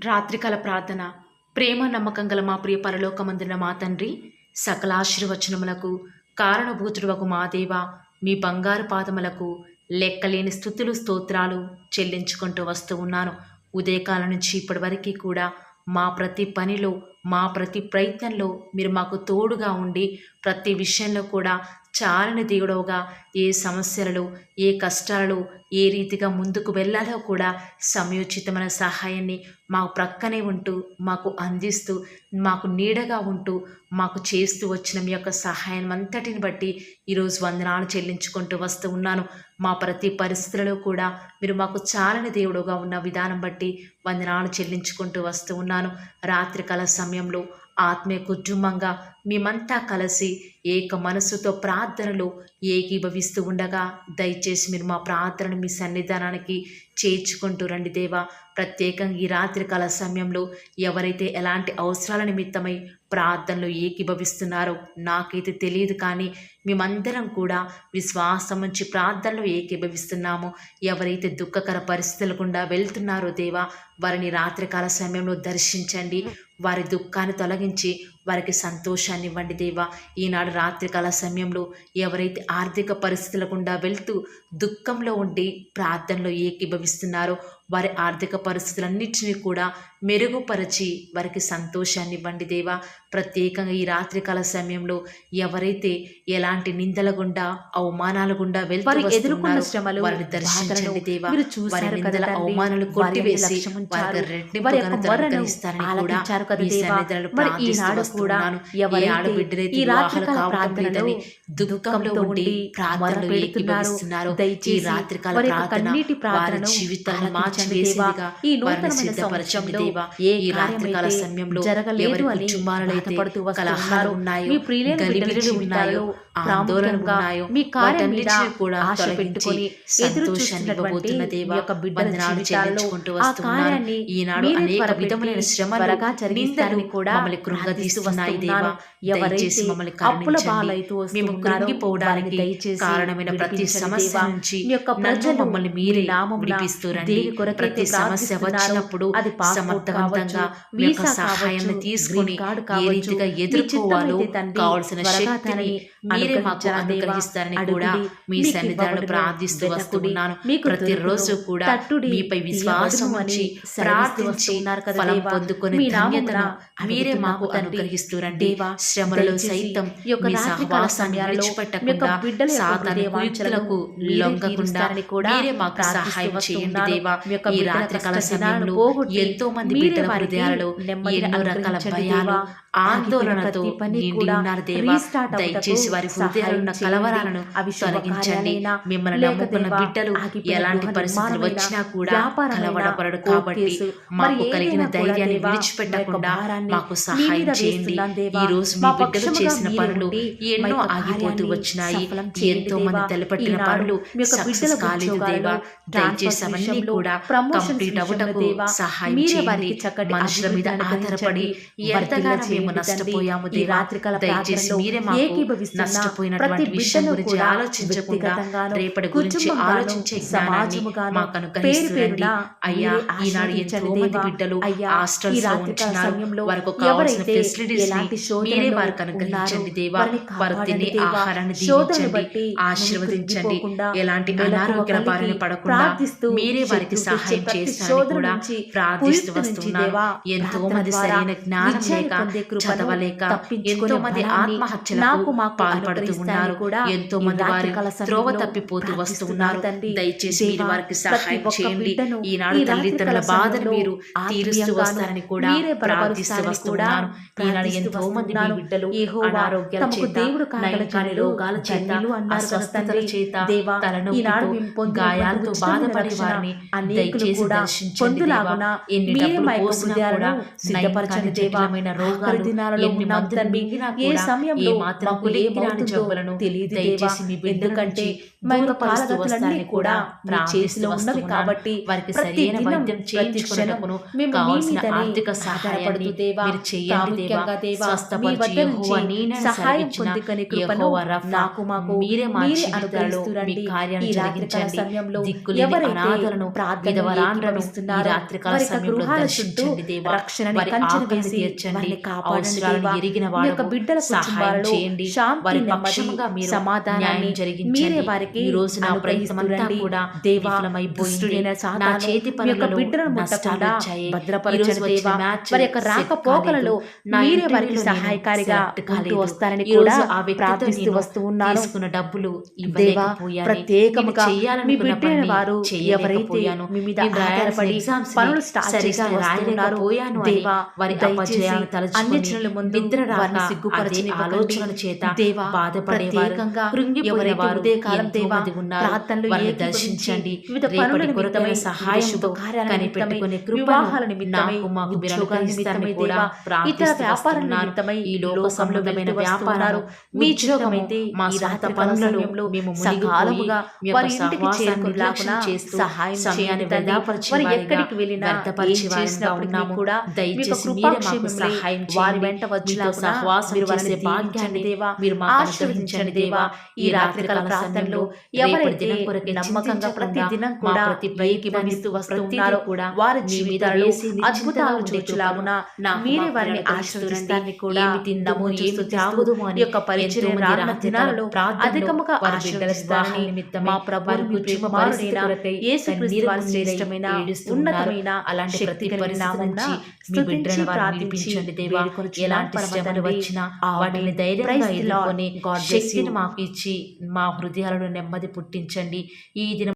రాత్రికాల ప్రార్థన ప్రేమ నమ్మకం గల మా ప్రియ పరలోకమందిన మా తండ్రి సకల ఆశీర్వచనములకు కారణభూతుడువకు మా దేవ మీ బంగారు పాదములకు లెక్కలేని స్థుతులు స్తోత్రాలు చెల్లించుకుంటూ వస్తూ ఉన్నాను. ఉదయకాలం నుంచి ఇప్పటి వరకు కూడా మా ప్రతి పనిలో మా ప్రతి ప్రయత్నంలో మీరు మాకు తోడుగా ఉండి ప్రతి విషయంలో కూడా చాలని దేవుడవుగా ఏ సమస్యలలో ఏ కష్టాలలో ఏ రీతిగా ముందుకు వెళ్ళాలో కూడా సమయోచితమైన సహాయాన్ని మాకు ప్రక్కనే ఉంటూ మాకు అందిస్తూ మాకు నీడగా ఉంటూ మాకు చేస్తూ వచ్చిన మీ యొక్క సహాయం అంతటిని బట్టి ఈరోజు వందనాలు చెల్లించుకుంటూ వస్తూ ఉన్నాను. మా ప్రతి పరిస్థితులలో కూడా మీరు మాకు చాలని దేవుడుగా ఉన్న విధానం బట్టి వందనాలు చెల్లించుకుంటూ వస్తూ ఉన్నాను. రాత్రికాల సమయంలో ఆత్మీయ కుటుంబంగా మేమంతా కలిసి ఏక మనసుతో ప్రార్థనలు ఏకీభవిస్తూ ఉండగా దయచేసి మీరు మా ప్రార్థనను మీ సన్నిధానానికి చేర్చుకుంటూ రండి దేవా. ప్రత్యేకంగా ఈ రాత్రికాల సమయంలో ఎవరైతే ఎలాంటి అవసరాల నిమిత్తమై ప్రార్థనలు ఏకీభవిస్తున్నారో నాకైతే తెలియదు కానీ మేమందరం కూడా విశ్వాసం నుంచి ప్రార్థనలు ఏకీభవిస్తున్నాము. ఎవరైతే దుఃఖకర పరిస్థితుల గుండా వెళ్తున్నారో దేవా వారిని రాత్రికాల సమయంలో దర్శించండి. వారి దుఃఖాన్ని తొలగించి వారికి సంతోషాన్ని ఇవ్వండి దేవా. ఈనాడు రాత్రికాల సమయంలో ఎవరైతే ఆర్థిక పరిస్థితుల గుండా వెళ్తూ దుఃఖంలో ఉండి ప్రార్థనలో ఏకీభవిస్తున్నారో వారి ఆర్థిక పరిస్థితులన్నింటినీ కూడా మెరుగుపరిచి వారికి సంతోషాన్ని ఇవ్వండి దేవా. ప్రత్యేకంగా ఈ రాత్రికాల సమయంలో ఎవరైతే ఎలాంటి నిందల గుండా అవమానాల గుండా వెళ్తూ వారు ఎదుర్కొన్న శ్రమలు, వారిని దర్శించండి దేవా. వారి నిందల. అవమానాలు కొట్టివేసి. వారికి రెట్టింపు ఘనతను కూడా ప్రార్థిస్తూ ఈనాడు కూడా ఈ రాత్రికాల ప్రార్థనలో దుఃఖంలో ఉండి ప్రార్థనలు. ఏకీభవిస్తున్నారు ఈ రాత్రికాల ప్రార్థన వారి జీవితాన్ని మార్చివేసేదిగా. ఈ సిద్ధపరచండి దేవా ఈ రాత్రికాల సమయంలో జరగలేదు అని కుటుంబాలలో అయితే బాధపడుతూ వస్తున్నారు. కలహాలు ఉన్నాయో ప్రాముఖ్యంగా మీ కార్యం మీద ఆశ పెట్టుకొని ఎదురు చూస్తున్నటువంటి యొక్క బిడ్డల వందనాలు జీవితాల్లో చెల్లించుకుంటూ ఆ వస్తున్నాను కార్యాన్ని ఈనాడు అనేక విధములైన త్వరగా జరిగిస్తారని కూడా మమ్మల్ని కృంగదీస్తున్నాయి దేవా. ఎవరైతే మమ్మల్ని అప్పుల పాలైతూ మేము కృంగిపోవడానికి దయచేసి కారణమైన ప్రతి సమస్య. నుంచి యొక్క ప్రజలు మమ్మల్ని మీరే నామమున విడిపిస్తురండి ప్రతి సమస్య వచ్చినప్పుడు అది సమర్థవంతంగా మీ యొక్క సహాయాన్ని తీసుకుని ఏ రీతిగా ఎదుర్కోవాలో కావాల్సిన శక్తిని మీరే మాకు. అనుగ్రహిస్తారని కూడా మీ సన్నిధానం. ప్రార్థిస్తూ వస్తున్నాను ప్రతిరోజు. కూడా మీపై విశ్వాసం సెలవిస్తూ ప్రార్థించి ఫలం. పొందుకునే ధన్యతను మీరే మాకు. అనుగ్రహిస్తురండి శ్రమలలో సైతం మీ సహవాసాన్ని విడిచిపెట్టకుండా వాంఛలను కుయుక్తులకు లొంగకుండా మీరే మాకు సహాయం చేయండి. దేవా ఈ కష్ట దినాలను సమయంలో ఎంతో మంది బిడ్డల హృదయాలలో ఎన్నో రకాల భయాలు. ఆందోళనతో నిండి కూడా ఉన్నారు దేవా దయచేసి వారి హృదయాలు ఉన్న కలవరాలను తొలగించండి. మిమ్మల్ని నమ్ముకున్న బిడ్డలు ఎలాంటి పరిస్థితులు వచ్చినా కూడా కోర్టు కాబట్టి మాకు కలిగిన ధైర్యాన్ని విడిచిపెట్టకుండా మాకు సహాయం చేయండి. ఈ రోజు మీ బిడ్డలు చేసిన పనులు ఎన్నో ఆగిపోతూ వచ్చినాయి. ఎంతో మంది. తలపెట్టిన పనులు సక్సెస్ కాలేదు దేవా. దయచేసి అవన్నీ కూడా కంప్లీట్ అవ్వటకు సహాయం చేయండి. మనుషుల మీద ఆధారపడి. ఎంతగానో మేము నష్టపోయాము దేవా. దయచేసి మీరే మాకు నష్టపోయినటువంటి ప్రతి విషయం గురించి కూడా ఆలోచించకుండా రేపటి గురించి ఆలోచించే జ్ఞానాన్ని అయ్యా ఈనాడు ఎంతో ఆశీర్వదించండి మంది. బిడ్డలు హాస్టల్స్లో ఉంటున్నారు వారికి కావాల్సిన ఫెసిలిటీస్ మీరే వారికి అనుగ్రహించండి దేవా. వారు తినే. ఆహారాన్ని దీవించండి ఆశీర్వదించండి. ఎలాంటి మెలకువ అనారోగ్యాల బారిన పడకుండా మీరే వారికి సహాయం చేస్తారని కూడా ప్రార్థిస్తూ దేవా, ఎంతో మంది సరైన జ్ఞానం లేక చదవలేక ఎంతో మంది ఆత్మహత్యలకు నాకు ఉన్నారు కూడా ఎంతో మంది వారి త్రోవ తప్పిపోతూ వస్తున్నారు. దయచేసి మీరు వారికి సహాయం చేయండి ఈనాడు తల్లిదండ్రుల బాధను మీరు తీరుస్తూ వస్తారని కూడా ప్రార్థిస్తూ వస్తున్నాను ఈనాడు ఎంతో మంది మీ. బిడ్డలు అనారోగ్యాల చేత రోగాల చేత అస్వస్థతల. చేత తలనొప్పితో గాయాలతో బాధపడే వారిని దయచేసి దర్శించండి దేవా ఎన్ని డబ్బులు పోసినా కూడా రోగాలు మందులు. మింగినా కూడా ఏ మాత్రం జబ్బులను. దయచేసి మీ బిడ్డల ఎందుకంటే నుంచి మా యొక్క కూడా మీ చేతిలో ఉన్నవి. కాబట్టి వారికి సరైన వైద్యం మీ కావాల్సిన ఆర్థిక సహాయాన్ని మీరు చేయండి దేవా మీ స్వస్థపరిచి యెహోవా నీనని సహాయం పొందుకొని కృపను నాకు మాకు మీరే మా జీవితాల్లో. మీ కార్యాన్ని జరిగించండి సమయంలో దిక్కులేని ఎవరైతే అనాథలను విధవరాండ్రను ఈ రాత్రికాల వారి సమయంలో దర్శించండి దేవా వారి కంచెను ఆకలిని తీర్చండి వారిని కాపాడండి అవసరాలను. ఎరిగిన బిడ్డల సహాయం చేయండి వారి నెమ్మది పక్షముగా మీరు సమాధానాన్ని జరిగించండి మీరే వారికి ఈ రోజు నా ప్రయత్నమంతా. కూడా దేవా, విఫలమైపోయింది దుష్టుడైన నా చేతి పనులలో బిడ్డలను ముట్టకుండా వచ్చిన దేవా. వారి యొక్క రాకపోకలలో మీరే వారికి సహాయకారిగా ఉంటూ. వస్తారని కూడా ప్రార్థిస్తూ వస్తూ ఉన్నాను డబ్బులు దేవా. ప్రత్యేకముగా మీ బిడ్డైన వారు ఎవరైతే. మీ మీద ఆధారపడి పనులు స్టార్ట్ చేస్తూ వస్తున్నారు దేవా వారి తలుచుకొని అన్నిటిల ముందు నిద్ర అదే సిగ్గుపరచనివ్వకండి. ఆలోచనల చేత దేవా బాధపడేవారు. ప్రార్థనలు దర్శించండి రేపటి కనిపెట్టుకునే వివాహాల నిమిత్తమై మాకు నిమిత్తమై కూడా ఇతర. నిమిత్తమై ఈ లోక సంబంధమైన వ్యాపారాలు. మీ మా పనులలో మేము సకాలముగా వారి ఇంటికి చేస్తూ సహాయం సమయాన్ని. వృధాపరిచే ఎక్కడికి వెళ్ళినా. కూడా దయచేసి మీరే మాకు కృపాక్షేమములై సహాయం వారి. వెంట మీతో వచ్చేలాగున సహవాసం చేసే భాగ్యాన్ని దేవా మీరు ఆశీర్వదించండి దేవా. ఈ రాత్రికాల ప్రార్థనలో రేపటి ఎవరైతే నమ్మకంగా ప్రతి దినం కూడా ప్రతి ఏకీభవిస్తూ ప్రయత్నాన్ని, వస్తూ ప్రతిదీ ఉన్నారో కూడా వారి నిశ్చింతగా అద్భుతాలు మీరే వారిని కూడా తిందాము, ఏమి అని యొక్క మంది రానున్న దినాలలో అధికముగా ఆశీర్వదిస్తారని నిమిత్తమై మా ప్రభు వారి మీ కుటుంబ కుమారుడైన పరిస్థితి కొరకై యేసుక్రీస్తు కన్నీరు వారి మున్నీరై శ్రేష్టమైన. ఉన్నతమైన అలాంటి ప్రతి కలిగిన పరిస్థితి నామమున నుంచి మీ స్తుతించి బిడ్డలను వారు ప్రార్థించి విడిపించండి దేవా ఎలాంటి పరమ శ్రమలు. వచ్చినా. వాటిని ధైర్యంగా. ఎదుర్కొని God శక్తిని మాకు ఇచ్చి మా హృదయాలను నెమ్మది పుట్టించండి. ఈ దినం